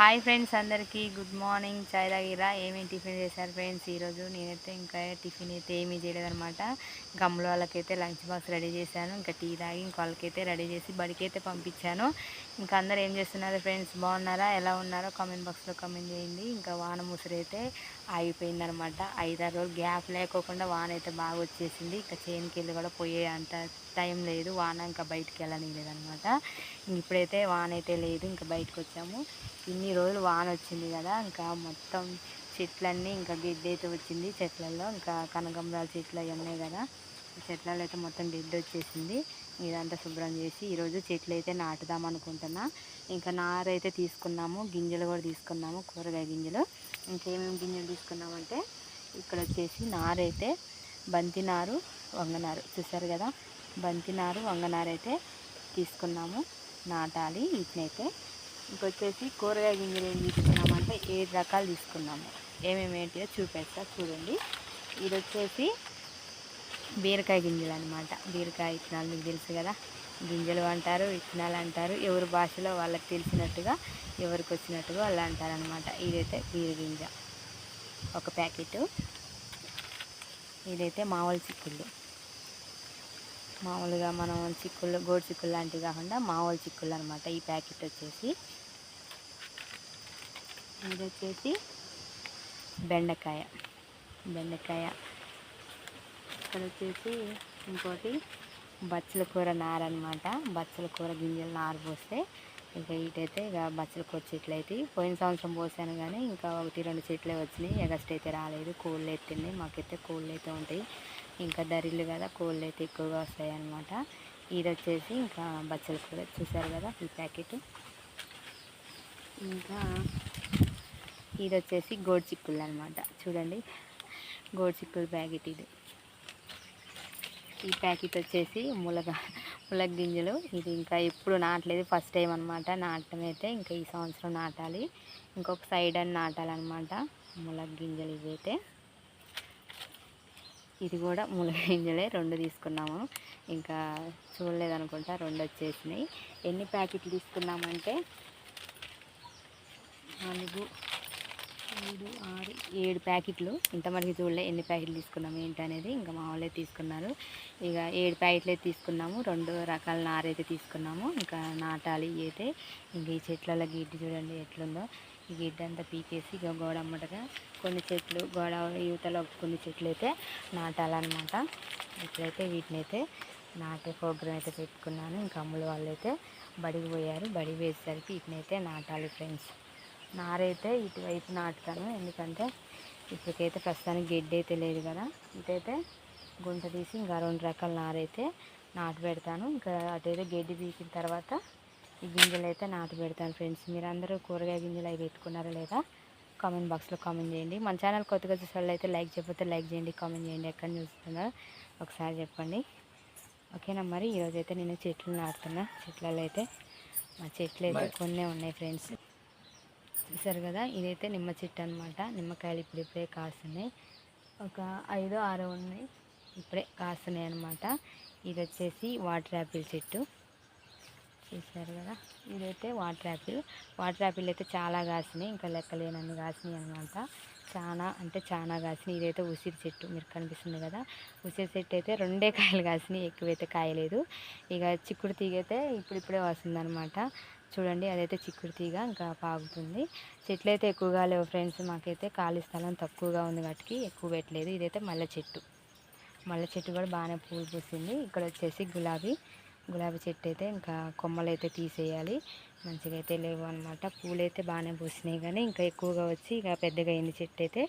Hi friends అందరికీ. Good morning. చాయ్ తాగిరా? ఏమేమి టిఫిన్ చేశారు ఫ్రెండ్స్ ఈరోజు? నేనైతే ఇంకా టిఫిన్ అయితే ఏమీ చేయలేదన్నమాట. గమ్ముల వాళ్ళకైతే లంచ్ బాక్స్ రెడీ చేశాను. ఇంకా టీ తాగి ఇంక వాళ్ళకైతే రెడీ చేసి బడికి అయితే పంపించాను. ఇంకా అందరు ఏం చేస్తున్నారు ఫ్రెండ్స్? బాగున్నారా? ఎలా ఉన్నారో కామెంట్ బాక్స్లో కామెంట్ చేయండి. ఇంకా వాన ముసురు అయితే ఆగిపోయిందనమాట ఐదారు రోజులు గ్యాప్ లేకోకుండా వాన అయితే బాగా వచ్చేసింది. ఇంకా చేనుకి వెళ్ళి కూడా పోయే అంత టైం లేదు వాన ఇంకా బయటికి వెళ్ళనిలేదనమాట. ఇప్పుడైతే వాన అయితే లేదు ఇంకా బయటకు వచ్చాము ఇన్ని రోజులు వాన వచ్చింది కదా ఇంకా మొత్తం చెట్లన్నీ ఇంకా గిడ్డైతే అయితే వచ్చింది చెట్లలో ఇంకా కనకంబరాల చెట్లు అవి ఉన్నాయి కదా చెట్లలో అయితే మొత్తం గడ్డి వచ్చేసింది ఇదంతా శుభ్రం చేసి ఈరోజు చెట్లు అయితే నాటుదాం అనుకుంటున్నా. ఇంకా నారైతే తీసుకున్నాము గింజలు కూడా తీసుకున్నాము కూరగాయ గింజలు. ఇంకేమేమి గింజలు తీసుకున్నామంటే ఇక్కడ వచ్చేసి నారైతే బంతి నారు వంగనారు. చూసారు కదా బంతినారు వంగనారు అయితే తీసుకున్నాము. నాటాలి వీటినైతే ఇంకొచ్చేసి కూరగాయ గింజలు ఏం తీసుకున్నామంటే ఏడు రకాలు తీసుకున్నాము. ఏమేమి ఏంటియో చూపేస్తా చూడండి. ఇది వచ్చేసి బీరకాయ గింజలు అనమాట బీరకాయ విత్తనాలు మీకు తెలుసు కదా. గింజలు అంటారు విత్తనాలు అంటారు. ఎవరి భాషలో వాళ్ళకి తెలిసినట్టుగా ఎవరికి వచ్చినట్టుగా వాళ్ళు అంటారనమాట ఇదైతే బీర గింజ. ఒక ప్యాకెట్. ఇదైతే మామూలు చిక్కుళ్ళు. మామూలుగా మనం చిక్కుళ్ళు గోడు చిక్కుళ్ళు లాంటివి కాకుండా మామూలు చిక్కుళ్ళు అనమాట ఈ ప్యాకెట్ వచ్చేసి ఇది వచ్చేసి బెండకాయ. బెండకాయ. ఇక్కడ వచ్చేసి ఇంకోటి బచ్చల కూర నార అనమాట బచ్చల కూర గింజలు నారు పోస్తే ఇంకా ఇటైతే ఇక బచ్చల కూర చెట్లు అయితే పోయిన సంవత్సరం పోసాను కానీ ఇంకా ఒకటి రెండు చెట్లే వచ్చినాయి. ఎగస్ట్ అయితే రాలేదు. కోళ్ళు ఎత్తింది. మాకైతే కోళ్ళు అయితే ఉంటాయి. ఇంకా ధరలు కదా కోళ్ళు అయితే ఎక్కువగా వస్తాయి అన్నమాట ఇది వచ్చేసి ఇంకా బచ్చల కూర చూసారు కదా ఈ ప్యాకెట్? ఇంకా ఇది వచ్చేసి గోడు చిక్కుళ్ళు అనమాట చూడండి గోడు చిక్కుడు ప్యాకెట్ ఇది. ఈ ప్యాకెట్ వచ్చేసి ములగ ములగ గింజలు. ఇది ఇంకా ఎప్పుడు నాటలేదు ఫస్ట్ టైం అనమాట నాటడం అయితే. ఇంకా ఈ సంవత్సరం నాటాలి. ఇంకొక సైడ్ అని నాటాలన్నమాట ములగ గింజలు ఇవైతే. ఇది కూడా ములగింజలే రెండు తీసుకున్నాము. ఇంకా చూడలేదనుకుంటా రెండు వచ్చేసినాయి. ఎన్ని ప్యాకెట్లు తీసుకున్నామంటే నాలుగు ఐదు ఆరు ఏడు ప్యాకెట్లు. ఇంతమందికి చూడలే ఎన్ని ప్యాకెట్లు తీసుకున్నాము ఏంటి అనేది ఇంకా మా వాళ్ళే తీసుకున్నారు. ఇక ఏడు ప్యాకెట్లు అయితే తీసుకున్నాము రెండు రకాల నారైతే తీసుకున్నాము. ఇంకా నాటాలి అయితే ఇంక ఈ చెట్లలో గిడ్డి చూడండి ఎట్లుందో. ఈ అంతా పీకేసి ఇక గోడ అమ్మటగా కొన్ని చెట్లు గోడ యువతలో కొన్ని చెట్లు అయితే నాటాలన్నమాట. ఇప్పుడైతే వీటిని అయితే నాటే ప్రోగ్రామ్ అయితే పెట్టుకున్నాను. ఇంకా అమ్ములు వాళ్ళు అయితే బడికి పోయారు. బడి వేసేసరికి వీటిని అయితే నాటాలి ఫ్రెండ్స్. నారైతే ఇటువైపు నాటుతాను. ఎందుకంటే ఇప్పటికైతే ప్రస్తుతానికి గడ్డి అయితే లేదు కదా. ఇటైతే గుంట తీసి ఇంకా రెండు రకాల నారైతే నాటు పెడతాను. ఇంకా అటైతే గడ్డి పీకిన తర్వాత ఈ గింజలు అయితే నాటు పెడతాను ఫ్రెండ్స్. మీరు అందరూ కూరగాయ గింజలు అవి పెట్టుకున్నారా లేదా? కామెంట్ బాక్స్లో కామెంట్ చేయండి. మన ఛానల్ కొత్తగా చూసే వాళ్ళు అయితే లైక్ చెప్పితే లైక్ చేయండి కామెంట్ చేయండి. ఎక్కడ చూస్తున్నారో ఒకసారి చెప్పండి. ఓకేనా మరి? ఈరోజు అయితే నేను చెట్లు నాటుతున్నా. చెట్లలో అయితే మా చెట్లు అయితే కొన్ని ఉన్నాయి ఫ్రెండ్స్. చూసారు కదా? ఇదైతే నిమ్మ చెట్టు అనమాట నిమ్మకాయలు ఇప్పుడు ఇప్పుడే కాస్తున్నాయి. ఒక ఐదు ఆరు ఉన్నాయి. ఇప్పుడే కాస్తున్నాయి అనమాట ఇది వచ్చేసి వాటర్ యాపిల్ చెట్టు. చూసారు కదా. ఇదైతే వాటర్ యాపిల్. వాటర్ యాపిల్ అయితే చాలా కాసినాయి. ఇంకా లెక్కలేనన్ని కాసినాయి అనమాట చాలా అంటే చాలా కాసినాయి. ఇదైతే ఉసిరి చెట్టు మీరు కనిపిస్తుంది కదా. ఉసిరి చెట్టు అయితే రెండే కాయలు కాసినాయి. ఎక్కువైతే కాయలేదు. ఇక చిక్కుడు తీగ అయితే ఇప్పుడిప్పుడే వస్తుందనమాట చూడండి అదైతే చిక్కుడు తీగ ఇంకా పాగుతుంది. చెట్లు అయితే ఎక్కువగా లేవు ఫ్రెండ్స్. మాకైతే ఖాళీ స్థలం తక్కువగా ఉంది కాబట్టి ఎక్కువ పెట్టలేదు. ఇదైతే మల్లె చెట్టు. మల్లె చెట్టు కూడా బాగానే పూలు పూసింది. ఇక్కడ వచ్చేసి గులాబీ. గులాబీ చెట్టు అయితే ఇంకా కొమ్మలు అయితే తీసేయాలి. మంచిగా అయితే లేవు అనమాట పూలు అయితే బాగానే పూసినాయి కానీ ఇంకా ఎక్కువగా వచ్చి ఇక పెద్దగా అయింది చెట్టు అయితే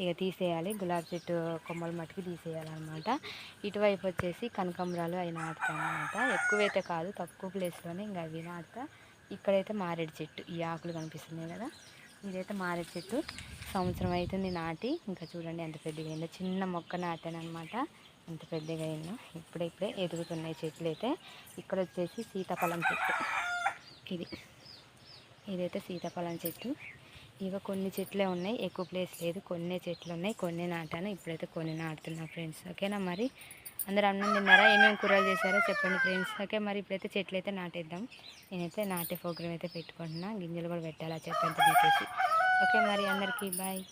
ఇక తీసేయాలి. గులాబీ చెట్టు కొమ్మలు మట్టుకు తీసేయాలన్నమాట. ఇటువైపు వచ్చేసి కనకాంబరాలు అవి నాటుతాను అనమాట ఎక్కువైతే కాదు తక్కువ ప్లేస్లోనే ఇంకా అవి నాటుతా. ఇక్కడైతే మారేడు చెట్టు ఈ ఆకులు కనిపిస్తున్నాయి కదా. ఇదైతే మారేడు చెట్టు. సంవత్సరం అవుతుంది నాటి. ఇంకా చూడండి ఎంత పెద్దగా అయిందో చిన్న మొక్క నాటాను అనమాట ఎంత పెద్దగా అయినా ఇప్పుడే ఇప్పుడే ఎదుగుతున్నాయి చెట్లు అయితే. ఇక్కడ వచ్చేసి సీతాఫలం చెట్టు. ఇది. ఇదైతే సీతాఫలం చెట్టు. ఇక కొన్ని చెట్లే ఉన్నాయి ఎక్కువ ప్లేస్ లేదు. కొన్ని చెట్లు ఉన్నాయి కొన్ని నాటాను. ఇప్పుడైతే కొన్ని నాటుతున్నా ఫ్రెండ్స్. ఓకేనా మరి? అందరు అన్నం తిన్నారా? ఏమేమి కూరలు చేశారో చెప్పండి ఫ్రెండ్స్. ఓకే మరి ఇప్పుడైతే చెట్లు అయితే నాటేద్దాం. నేనైతే నాటే ప్రోగ్రామ్ అయితే పెట్టుకుంటున్నా. గింజలు కూడా పెట్టాలి ఆ అంతా తీసేసి. ఓకే మరి అందరికీ బాయ్.